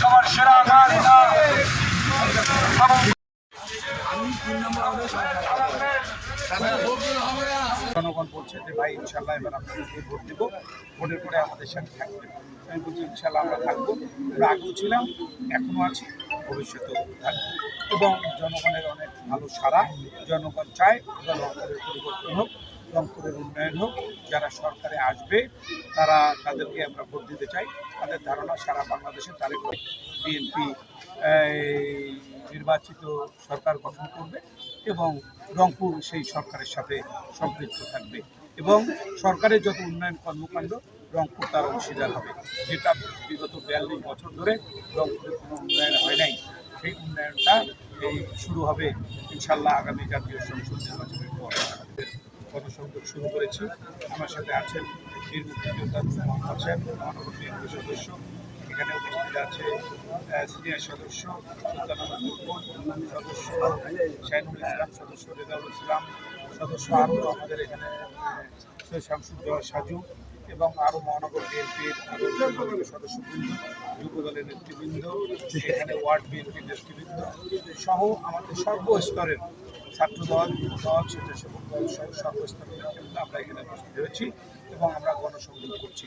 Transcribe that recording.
সবার সেরা গান জনগণ বলছে যে, ভাই ইনশাল্লাহ এবার আপনাদেরকে ভোট দেবো। ভোটের পরে আমাদের সাথে থাকবেন আমি বলছি ইনশাল্লাহ আমরা থাকব। আমরা আগেও ছিলাম, এখনও আছি, ভবিষ্যতেও থাকব। এবং জনগণের অনেক ভালো সারা জনগণ চায় এবং পরিবর্তন হোক। রংপুরের উন্নয়ন হোক, যারা সরকারে আসবে, তারা তাদেরকে আমরা ভোট দিতে চাই। তাদের ধারণা সারা বাংলাদেশে তারেক বিএনপি নির্বাচিত সরকার গঠন করবে এবং রংপুর সেই সরকারের সাথে সম্পৃক্ত থাকবে এবং সরকারের যত উন্নয়ন কর্মকাণ্ড, রংপুর তার অংশীদার হবে। যেটা বিগত বিয়াল্লিশ বছর ধরে রংপুরে কোনো উন্নয়ন হয় নাই। সেই উন্নয়নটা এই শুরু হবে ইনশাল্লাহ আগামী জাতীয় সংসদ গণসংযোগ শুরু করেছি, আমার সাথে আছেন বীর মুক্তিযোদ্ধা মোহাম্মদ মহানগর সদস্য। এখানে উপস্থিত আছে সিনিয়র সদস্য সদস্য শাহিনুল ইসলাম সদস্য, রেজাউল ইসলাম সদস্য, আরও আমাদের এখানে সৈয়দ সাজু এবং আরও মহানগর বিএনপির আরও সদস্যবৃন্দ। যুবদলের নেতৃবৃন্দ এখানে ওয়ার্ড বিএনপির নেতৃবৃন্দ সহ আমাদের সর্বস্তরের ছাত্রদল, দল, স্বেচ্ছাসেবক দল সহ সর্বস্তরের নেতৃবৃন্দ আমরা এখানে উপস্থিত হয়েছি এবং আমরা গণসংযোগ করছি।